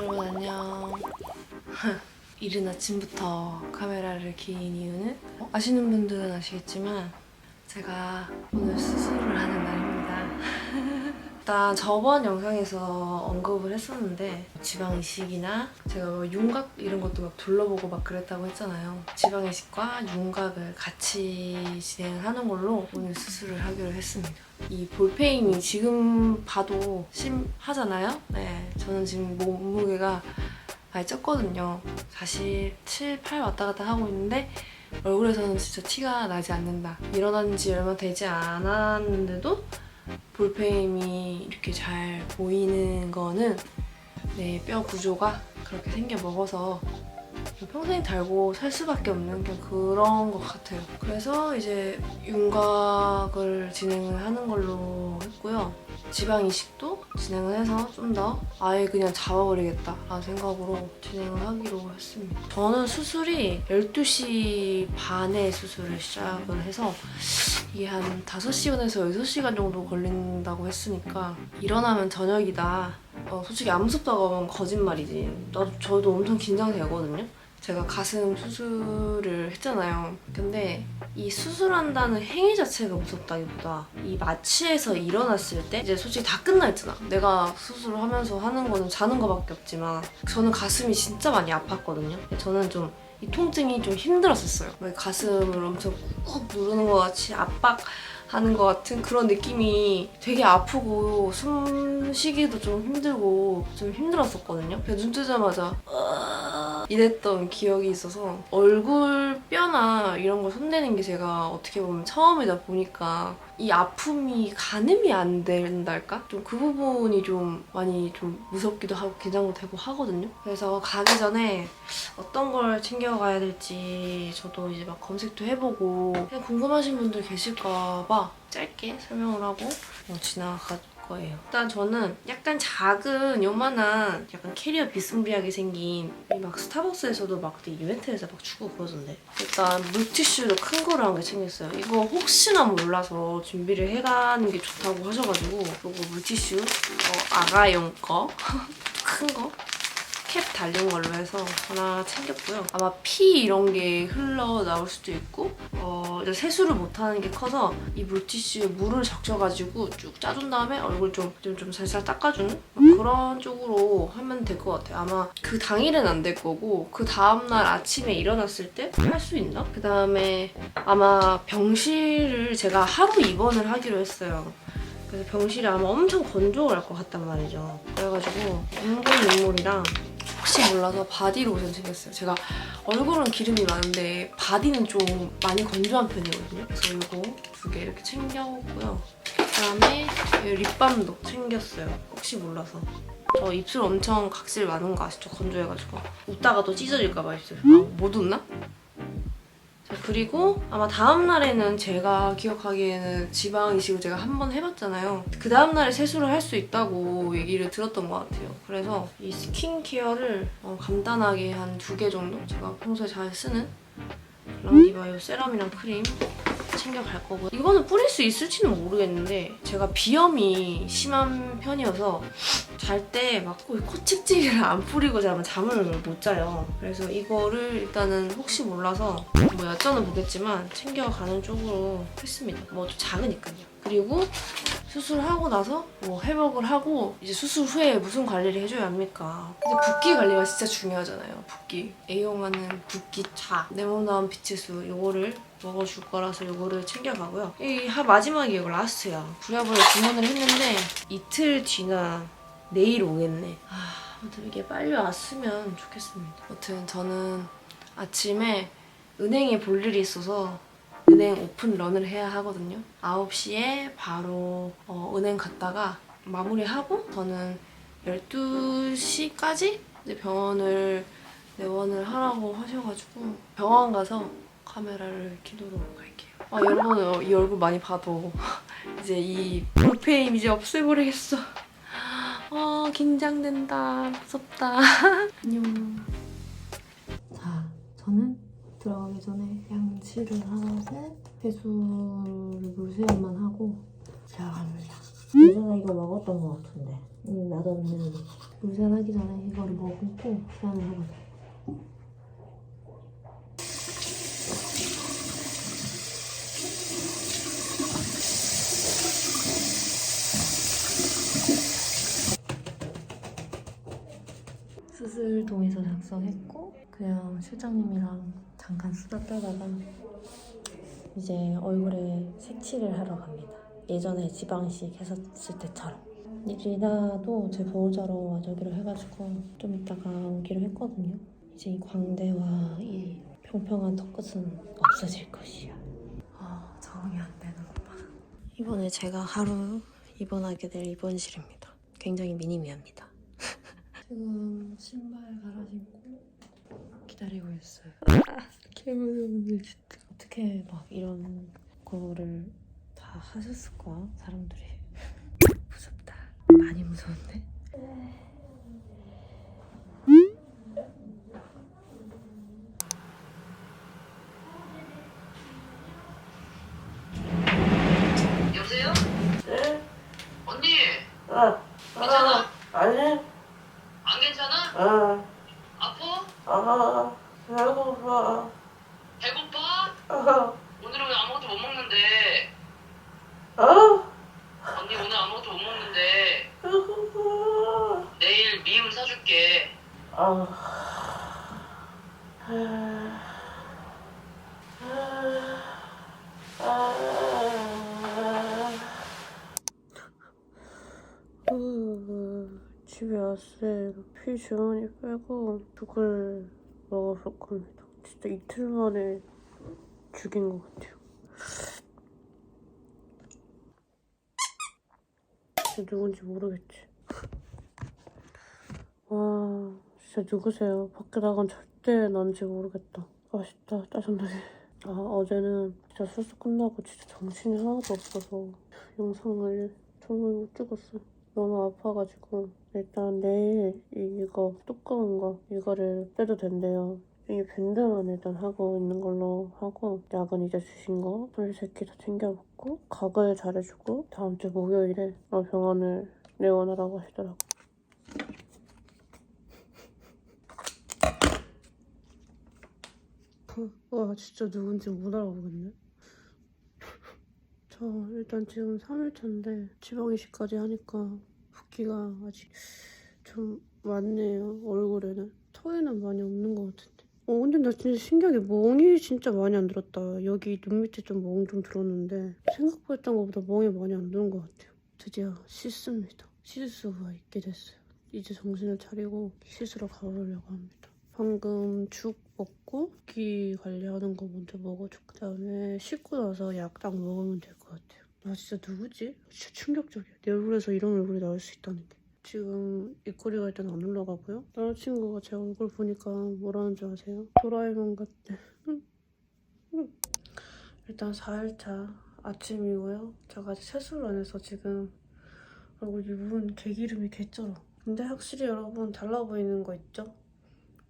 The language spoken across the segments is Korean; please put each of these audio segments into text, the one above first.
여러분 안녕. 이른 아침부터 카메라를 킨 이유는 어, 아시는 분들은 아시겠지만 제가 오늘 수술을 하는 날입니다. 일단 저번 영상에서 언급을 했었는데 지방 이식이나 제가 뭐 윤곽 이런 것도 막 둘러보고 막 그랬다고 했잖아요. 지방 이식과 윤곽을 같이 진행을 하는 걸로 오늘 수술을 하기로 했습니다. 이 볼페임이 지금 봐도 심하잖아요. 네, 저는 지금 몸무게가 많이 쪘거든요. 사실 7, 8 왔다 갔다 하고 있는데 얼굴에서는 진짜 티가 나지 않는다. 일어난 지 얼마 되지 않았는데도 볼페임이 이렇게 잘 보이는 거는 내 뼈 구조가 그렇게 생겨 먹어서 평생 달고 살 수밖에 없는 그냥 그런 것 같아요. 그래서 이제 윤곽을 진행을 하는 걸로 했고요. 지방 이식도 진행을 해서 좀 더 아예 그냥 잡아버리겠다라는 생각으로 진행을 하기로 했습니다. 저는 수술이 12시 반에 수술을 시작을 해서 이게 한 5시간에서 6시간 정도 걸린다고 했으니까 일어나면 저녁이다. 어, 솔직히 안 무섭다고 하면 거짓말이지. 나도 저도 엄청 긴장되거든요. 제가 가슴 수술을 했잖아요. 근데 이 수술한다는 행위 자체가 무섭다기보다 이 마취에서 일어났을 때 이제 솔직히 다 끝나 있잖아. 내가 수술을 하면서 하는 거는 자는 거밖에 없지만 저는 가슴이 진짜 많이 아팠거든요. 저는 좀 이 통증이 좀 힘들었었어요. 막 가슴을 엄청 꾹 누르는 것 같이 압박 하는 것 같은 그런 느낌이 되게 아프고 숨 쉬기도 좀 힘들고 좀 힘들었었거든요. 그래서 눈 뜨자마자 이랬던 기억이 있어서 얼굴 뼈나 이런 걸 손대는 게 제가 어떻게 보면 처음이다 보니까 이 아픔이 가늠이 안 된달까? 좀 그 부분이 좀 많이 좀 무섭기도 하고 긴장도 되고 하거든요. 그래서 가기 전에 어떤 걸 챙겨가야 될지 저도 이제 막 검색도 해보고 그냥 궁금하신 분들 계실까 봐 짧게 설명을 하고 어, 지나갈 거예요. 일단 저는 약간 작은 요만한 약간 캐리어 비스무리하게 생긴 이막 스타벅스에서도 막 이벤트에서 막 주고 그러던데 일단 물티슈도 큰 거를 한 개 챙겼어요. 이거 혹시나 몰라서 준비를 해가는 게 좋다고 하셔가지고 이거 물티슈 어, 아가용 거 큰 거. 캡 달린 걸로 해서 하나 챙겼고요. 아마 피 이런 게 흘러 나올 수도 있고 어, 세수를 못하는 게 커서 이 물티슈에 물을 적셔가지고 쭉 짜준 다음에 얼굴 좀, 좀, 좀 살살 닦아주는 그런 쪽으로 하면 될 것 같아요. 아마 그 당일은 안 될 거고 그 다음날 아침에 일어났을 때 할 수 있나? 그 다음에 아마 병실을 제가 하루 입원을 하기로 했어요. 그래서 병실이 아마 엄청 건조할 것 같단 말이죠. 그래가지고 인공 눈물이랑 혹시 몰라서 바디로션 챙겼어요. 제가 얼굴은 기름이 많은데 바디는 좀 많이 건조한 편이거든요. 그래서 이거 두 개 이렇게 챙겨오고요. 그다음에 이 립밤도 챙겼어요. 혹시 몰라서. 저 입술 엄청 각질 많은 거 아시죠? 건조해가지고. 웃다가 또 찢어질까봐 입술. 아, 못 웃나? 자, 그리고 아마 다음 날에는 제가 기억하기에는 지방 이식을 제가 한 번 해봤잖아요. 그 다음 날에 세수를 할 수 있다고 얘기를 들었던 것 같아요. 그래서 이 스킨케어를 어, 간단하게 한 두 개 정도 제가 평소에 잘 쓰는 랑디바이오 세럼이랑 크림 챙겨갈 거고 이거는 뿌릴 수 있을지는 모르겠는데 제가 비염이 심한 편이어서 잘 때 막 코칩질을 안 뿌리고 자면 잠을 못 자요. 그래서 이거를 일단은 혹시 몰라서 뭐 여쭤는 보겠지만 챙겨가는 쪽으로 했습니다. 뭐 좀 작으니까요. 그리고 수술하고 나서 뭐 회복을 하고 이제 수술 후에 무슨 관리를 해줘야 합니까? 이제 붓기 관리가 진짜 중요하잖아요. 붓기. 애용하는 붓기 차, 내몸 나온 빛의 수 요거를 먹어줄 거라서 요거를 챙겨가고요. 이 하- 마지막이 이거 라스트야. 부랴부랴 주문을 했는데 이틀 뒤나 내일 오겠네. 아, 아무튼 이게 빨리 왔으면 좋겠습니다. 아무튼 저는 아침에 은행에 볼 일이 있어서 은행 오픈런을 해야 하거든요. 9시에 바로 어, 은행 갔다가 마무리하고 저는 12시까지 병원을 내원을 하라고 하셔가지고 병원 가서 카메라를 켜도록 할게요. 아 여러분 어, 이 얼굴 많이 봐도 이제 이 볼페임 이제 없애버리겠어. 아 긴장된다 무섭다. 안녕. 자 저는 들어가기 전에 양치를 하고 세수를 물세움만 하고 들어갑니다. 예전에 이거 먹었던 것 같은데 이 맛없는 물세안하기 전에 이거를 먹고 세안을 하거든 요. 수술 동의서 작성했고 그냥 실장님이랑 잠깐 수다 떨다가 이제 얼굴에 색칠을 하러 갑니다. 예전에 지방식 했었을 때처럼. 리나도 제 보호자로 와주기로 해가지고 좀 이따가 오기로 했거든요. 이제 이 광대와 이 평평한 턱끝은 없어질 것이야. 아 적응이 안 되는구만. 이번에 제가 하루 입원하게 될 입원실입니다. 굉장히 미니미합니다. 지금 신발 갈아 신고 기다리고 있어요. 아, 개무서운데 진짜. 어떻게 막 이런 거를 다 하셨을까? 사람들이. 무섭다. 많이 무서운데? 여보세요? 네? 언니 아, 괜찮아? 아니, 안 아, 아파? 아, 배고파. 배고파? 아, 오늘은 왜 아무것도 못 먹는데? 아, 언니 오늘 아무것도 못 먹는데 배고파. 내일 미음 사줄게. 아, 아, 아, 아. 집에 왔어요. 피 주머니 빼고 죽을 먹었을 겁니다. 진짜 이틀 만에 죽인 것 같아요. 누군지 모르겠지. 와, 진짜 누구세요? 밖에 나간 절대 난지 모르겠다. 아, 진짜 짜증나게. 아, 어제는 진짜 수술 끝나고 진짜 정신이 하나도 없어서 영상을 정말 못 찍었어요. 너무 아파가지고 일단 내일 이거 두꺼운 거 이거를 빼도 된대요. 이 밴드만 일단 하고 있는 걸로 하고 약은 이제 주신 거 풀새끼 다 챙겨 먹고 가글 잘해주고 다음 주 목요일에 어, 병원을 내원하라고 하시더라고. 와 진짜 누군지 못 알아보겠네. 저 일단 지금 3일차인데 지방 이식까지 하니까 붓기가 아직 좀 많네요 얼굴에는. 턱에는 많이 없는 것 같은데. 어 근데 나 진짜 신기하게 멍이 진짜 많이 안 들었다. 여기 눈 밑에 좀 멍 좀 들었는데 생각보다 했던 것보다 멍이 많이 안 드는 것 같아요. 드디어 씻습니다. 씻을 수가 있게 됐어요. 이제 정신을 차리고 씻으러 가보려고 합니다. 방금 죽 먹고 붓기 관리하는 거 먼저 먹어주고 그다음에 씻고 나서 약 딱 먹으면 될 것 같아요. 아 진짜 누구지? 진짜 충격적이야. 내 얼굴에서 이런 얼굴이 나올 수 있다는 게. 지금 입꼬리가 일단 안 올라가고요. 남자친구가 제 얼굴 보니까 뭐라는 줄 아세요? 도라에몽 같대. 일단 4일차 아침이고요. 제가 세수를 안 해서 지금 얼굴 유분 개기름이 개쩔어. 근데 확실히 여러분 달라 보이는 거 있죠?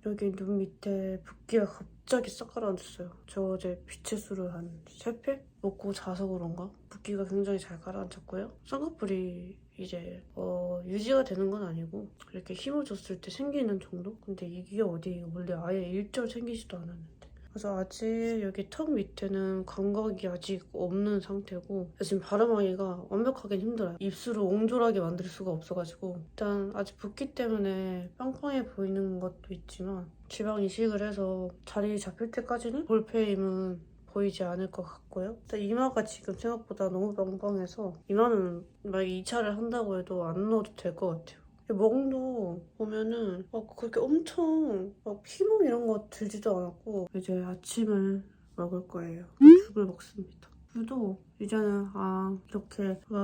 여기 눈 밑에 붓기가 갑자기 싹 가라앉았어요. 저 어제 비체수를 한 3팩 먹고 자서 그런가? 붓기가 굉장히 잘 가라앉았고요. 쌍꺼풀이 이제 어, 유지가 되는 건 아니고 이렇게 힘을 줬을 때 생기는 정도? 근데 이게 어디 원래 아예 일절 생기지도 않았는데 그래서 아직 여기 턱 밑에는 감각이 아직 없는 상태고 지금 발음하기가 완벽하긴 힘들어요. 입술을 옹졸하게 만들 수가 없어가지고 일단 아직 붓기 때문에 빵빵해 보이는 것도 있지만 지방 이식을 해서 자리 잡힐 때까지는 볼페임은 보이지 않을 것 같고요. 일단 이마가 지금 생각보다 너무 빵빵해서 이마는 만약 2차를 한다고 해도 안 넣어도 될 것 같아요. 멍도 보면은 막 그렇게 엄청 막 피멍 이런 거 들지도 않았고 이제 아침을 먹을 거예요. 죽을 먹습니다. 도 이제는 아 이렇게 어,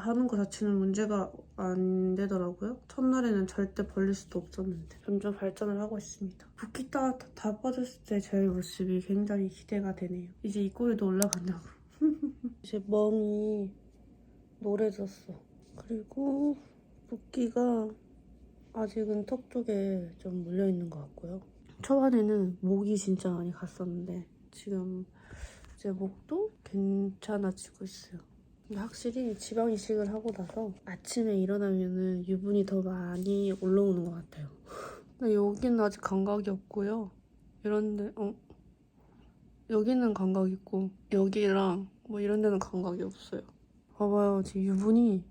하는 거 자체는 문제가 안 되더라고요. 첫날에는 절대 벌릴 수도 없었는데 점점 발전을 하고 있습니다. 붓기 다, 다 빠졌을 때 제 모습이 굉장히 기대가 되네요. 이제 입꼬리도 올라간다고. 이제 멍이 노래졌어. 그리고 붓기가 아직은 턱 쪽에 좀 물려있는 것 같고요. 초반에는 목이 진짜 많이 갔었는데 지금 제 목도 괜찮아지고 있어요. 확실히 지방 이식을 하고 나서 아침에 일어나면은 유분이 더 많이 올라오는 것 같아요. 여기는 아직 감각이 없고요. 이런데 어 여기는 감각 있고 여기랑 뭐 이런 데는 감각이 없어요. 봐봐요, 지금 유분이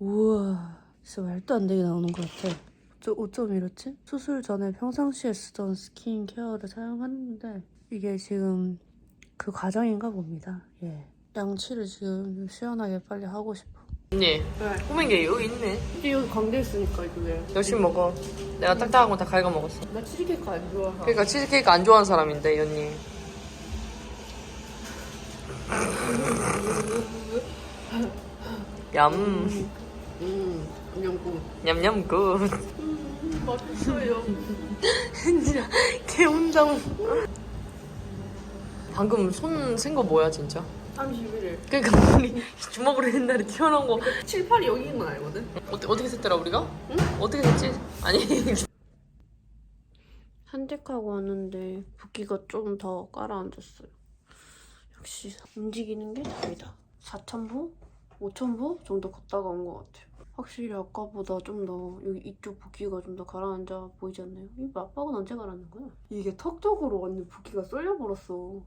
우와 진짜 말도 안 되게 나오는 것 같아. 저 어쩜 이렇지? 수술 전에 평상시에 쓰던 스킨케어를 사용하는데 이게 지금 그 과정인가 봅니다. 예. 양치를 지금 시원하게 빨리 하고 싶어. 언니 꾸민 게 여기 있네 근데 여기 광대 있으니까 이게 열심히 먹어 내가 딱딱한 거 다 갉아 먹었어 나 치즈케이크 안 좋아하. 그러니까 치즈케이크 안 좋아하는 사람인데 이 언니 얌 음, 그냥고. 냠냠 굿 음, 맛있어요. 진짜 개운장 방금 손센거 뭐야 진짜 31일. 그러니까 우리 주먹으로 옛날에 튀어나온 거 7, 8이 여기인 건 알거든? 어떻게, 어떻게 셌더라 우리가? 응? 어떻게 셌지? 아니 산책하고 왔는데 붓기가 좀 더 깔아앉았어요. 역시 움직이는 게 다르다. 4,000보? 5,000보 정도 걷다가 온 것 같아요. 확실히 아까보다 좀 더 여기 이쪽 붓기가 좀 더 가라앉아 보이지 않나요? 이 맞박은 언제 가라앉는 거야? 이게 턱 쪽으로 완전 붓기가 쏠려버렸어.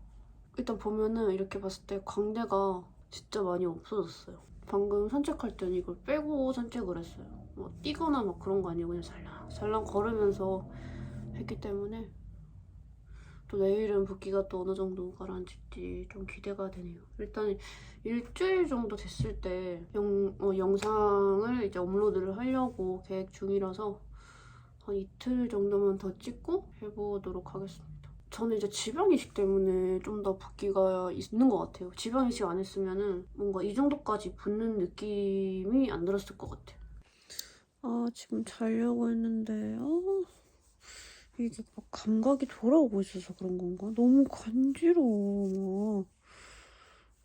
일단 보면은 이렇게 봤을 때 광대가 진짜 많이 없어졌어요. 방금 산책할 땐 이걸 빼고 산책을 했어요. 뭐 뛰거나 막 그런 거 아니고 그냥 살랑 살랑 걸으면서 했기 때문에 또 내일은 붓기가 또 어느 정도 가라앉을지 좀 기대가 되네요. 일단 일주일 정도 됐을 때 영, 어, 영상을 이제 업로드를 하려고 계획 중이라서 한 이틀 정도만 더 찍고 해보도록 하겠습니다. 저는 이제 지방 이식 때문에 좀 더 붓기가 있는 것 같아요. 지방 이식 안 했으면은 뭔가 이 정도까지 붓는 느낌이 안 들었을 것 같아요. 아 지금 자려고 했는데 아 이게 막 감각이 돌아오고 있어서 그런 건가? 너무 간지러워 막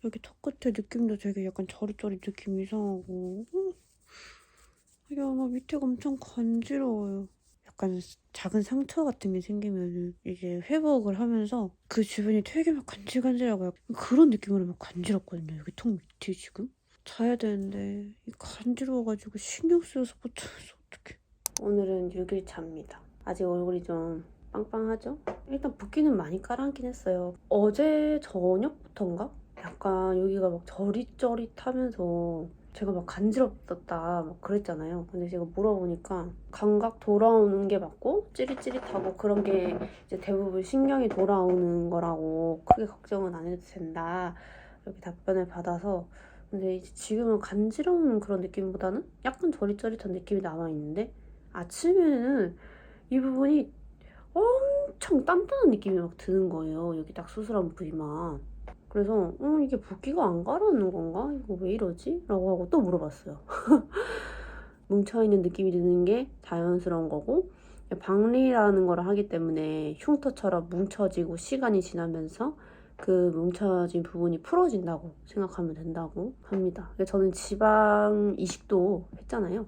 여기 턱 끝에 느낌도 되게 약간 저릿저릿 느낌 이상하고 야, 막 밑에가 엄청 간지러워요. 약간 작은 상처 같은 게 생기면 이제 회복을 하면서 그 주변이 되게 막 간질간질하고 그런 느낌으로 막 간지럽거든요. 여기 턱 밑이 지금. 자야 되는데 이 간지러워가지고 신경 쓰여서 못 자서 어떡해. 오늘은 6일 차입니다. 아직 얼굴이 좀 빵빵하죠? 일단 붓기는 많이 깔아앉긴 했어요. 어제 저녁부터인가? 약간 여기가 막 저릿저릿하면서 제가 막 간지럽다 막 그랬잖아요. 근데 제가 물어보니까 감각 돌아오는 게 맞고 찌릿찌릿하고 그런 게 이제 대부분 신경이 돌아오는 거라고 크게 걱정은 안 해도 된다. 이렇게 답변을 받아서 근데 이제 지금은 간지러운 그런 느낌보다는 약간 저릿저릿한 느낌이 남아 있는데 아침에는 이 부분이 엄청 단단한 느낌이 막 드는 거예요. 여기 딱 수술한 부위만. 그래서 음, 이게 붓기가 안 가라앉는 건가? 이거 왜 이러지? 라고 하고 또 물어봤어요. 뭉쳐있는 느낌이 드는 게 자연스러운 거고 박리라는 걸 하기 때문에 흉터처럼 뭉쳐지고 시간이 지나면서 그 뭉쳐진 부분이 풀어진다고 생각하면 된다고 합니다. 저는 지방 이식도 했잖아요.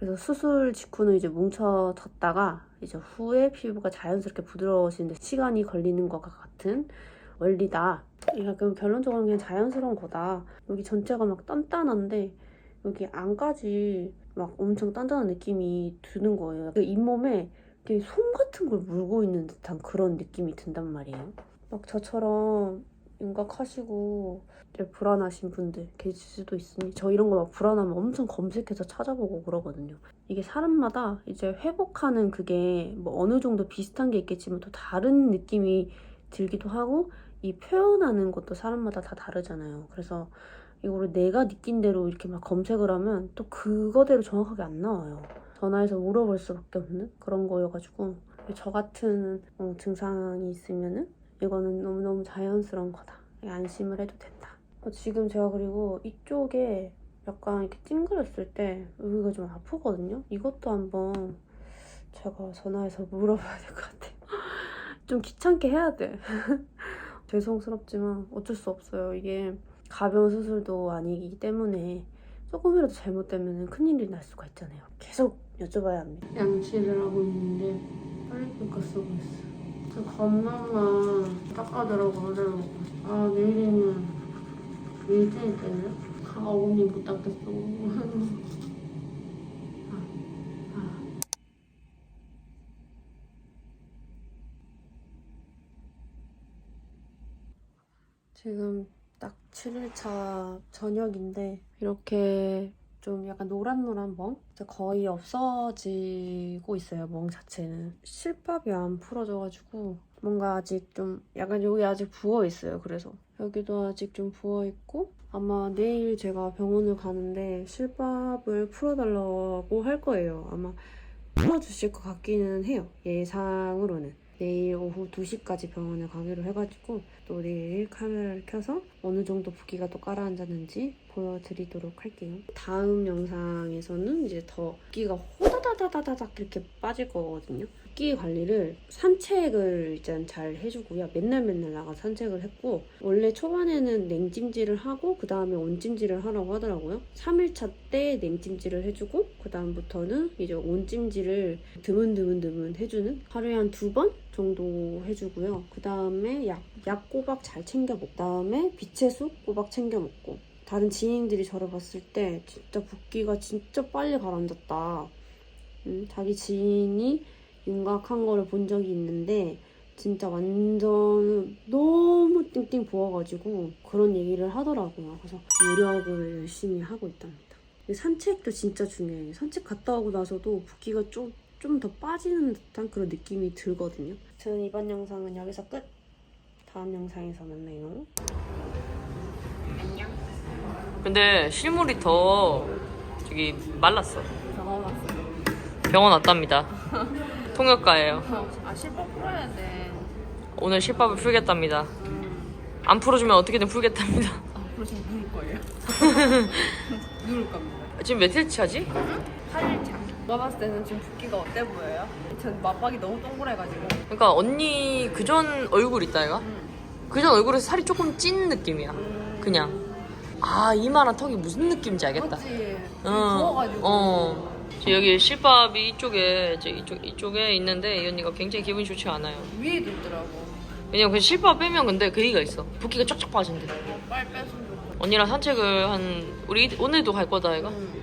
그래서 수술 직후는 이제 뭉쳐졌다가 이제 후에 피부가 자연스럽게 부드러워지는데 시간이 걸리는 것과 같은 원리다. 약간 결론적으로 그냥 자연스러운 거다. 여기 전체가 막 단단한데 여기 안까지 막 엄청 단단한 느낌이 드는 거예요. 그 잇몸에 솜 같은 걸 물고 있는 듯한 그런 느낌이 든단 말이에요. 막 저처럼 윤곽하시고 불안하신 분들 계실 수도 있으니 저 이런 거 막 불안하면 엄청 검색해서 찾아보고 그러거든요. 이게 사람마다 이제 회복하는 그게 뭐 어느 정도 비슷한 게 있겠지만 또 다른 느낌이 들기도 하고 이 표현하는 것도 사람마다 다 다르잖아요. 그래서 이거를 내가 느낀 대로 이렇게 막 검색을 하면 또 그거대로 정확하게 안 나와요. 전화해서 물어볼 수밖에 없는 그런 거여가지고 저 같은 어, 증상이 있으면은 이거는 너무너무 자연스러운 거다. 안심을 해도 된다. 어, 지금 제가 그리고 이쪽에 약간 이렇게 찡그렸을 때 여기가 좀 아프거든요. 이것도 한번 제가 전화해서 물어봐야 될 것 같아요. 좀 귀찮게 해야 돼. 죄송스럽지만 어쩔 수 없어요. 이게 가벼운 수술도 아니기 때문에 조금이라도 잘못되면 큰일이 날 수가 있잖아요. 계속 여쭤봐야 합니다. 양치를 하고 있는데 빨리 깎아 쓰고 있어요. 저 겉만만 닦아주라고 그러더라고. 아 내일이면 일주일 때문에? 아 언니 못 닦겠어. 지금 딱 7일차 저녁인데 이렇게 좀 약간 노란노란 멍? 거의 없어지고 있어요 멍 자체는. 실밥이 안 풀어져가지고 뭔가 아직 좀 약간 여기 아직 부어있어요 그래서. 여기도 아직 좀 부어있고 아마 내일 제가 병원을 가는데 실밥을 풀어달라고 할 거예요. 아마 풀어주실 것 같기는 해요 예상으로는 내일 오후 2시까지 병원을 가기로 해가지고 또 내일 카메라를 켜서 어느 정도 붓기가 또 깔아앉았는지 보여드리도록 할게요. 다음 영상에서는 이제 더 붓기가 호다다다다닥 이렇게 빠질 거거든요. 붓기 관리를 산책을 일단 잘 해주고요. 맨날 맨날 나가 산책을 했고 원래 초반에는 냉찜질을 하고 그 다음에 온찜질을 하라고 하더라고요. 3일차 때 냉찜질을 해주고 그 다음부터는 이제 온찜질을 드문드문드문 해주는 하루에 한 두 번 정도 해주고요. 그 다음에 약, 약 꼬박 잘 챙겨 먹고, 그 다음에 빛의 숲 꼬박 챙겨 먹고. 다른 지인들이 저를 봤을 때 진짜 붓기가 진짜 빨리 가라앉았다. 음, 자기 지인이 윤곽한 거를 본 적이 있는데 진짜 완전 너무 띵띵 부어가지고 그런 얘기를 하더라고요. 그래서 노력을 열심히 하고 있답니다. 산책도 진짜 중요해요. 산책 갔다 오고 나서도 붓기가 좀 좀 더 빠지는 듯한 그런 느낌이 들거든요. 저는 이번 영상은 여기서 끝. 다음 영상에서 만나요. 근데 실물이 더 저기 말랐어. 병원 왔어요. 병원 왔답니다. 통역가예요. 아 실밥 풀어야 돼. 오늘 실밥을 풀겠답니다. 안 풀어주면 어떻게든 풀겠답니다. 앞으로 좀 누울 거예요. 누울 겁니다. 지금 며칠치 하지? 8일차. 누가 봤을 때는 지금 붓기가 어때 보여요? 전 맞박이 너무 동그래가지고. 그러니까 언니 그전 얼굴 있다 이가? 그전 얼굴에서 살이 조금 찐 느낌이야. 그냥. 아 이만한 턱이 무슨 느낌인지 알겠다. 맞지? 어, 부어가지고. 어. 저 여기 실밥이 이쪽에 이제 이쪽 이쪽에 있는데 이 언니가 굉장히 기분이 좋지 않아요. 위에도 있더라고. 왜냐면 그 실밥 빼면 근데 그 얘기가 있어. 붓기가 쫙쫙 빠진대. 빨 뺐으면 좋겠다. 언니랑 산책을 한 우리 오늘도 갈 거다 이가? 응.